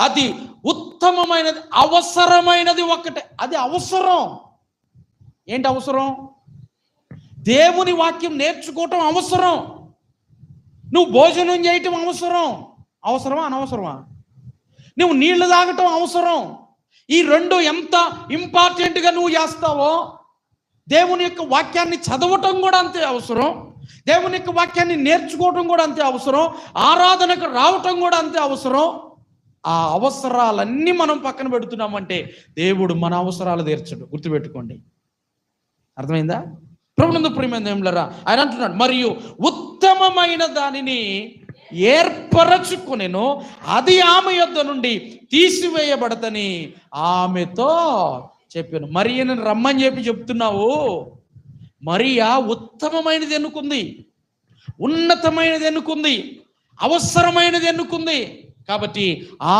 అది ఉత్తమమైనది అవసరమైనది ఒక్కటే. అది అవసరం. ఏంటి అవసరం? దేవుని వాక్యం నేర్చుకోవటం అవసరం. నువ్వు భోజనం చేయటం అవసరం. అవసరమా? అనవసరమా? నువ్వు నీళ్ళు తాగటం అవసరం. ఈ రెండు ఎంత ఇంపార్టెంట్గా నువ్వు చేస్తావో దేవుని యొక్క వాక్యాన్ని చదవటం కూడా అంతే అవసరం. దేవుని యొక్క వాక్యాన్ని నేర్చుకోవటం కూడా అంతే అవసరం. ఆరాధనకు రావటం కూడా అంతే అవసరం. ఆ అవసరాలన్నీ మనం పక్కన పెడుతున్నామంటే దేవుడు మన అవసరాలు తీర్చడు. గుర్తుపెట్టుకోండి. అర్థమైందా? ప్రభునందు ప్రియమైన ఏమిలరా ఆయన అంటున్నాడు మరియు ఉత్తమమైన దానిని ఏర్పరచుకునేను అది ఆమె యొద్ద నుండి తీసివేయబడతని ఆమెతో చెప్పాను. మరియను రమ్మని చెప్పి చెప్తున్నావు? మరియా ఉత్తమమైనది ఎన్నుకుంది? ఉన్నతమైనది ఎన్నుకుంది? అవసరమైనది ఎన్నుకుంది? కాబట్టి ఆ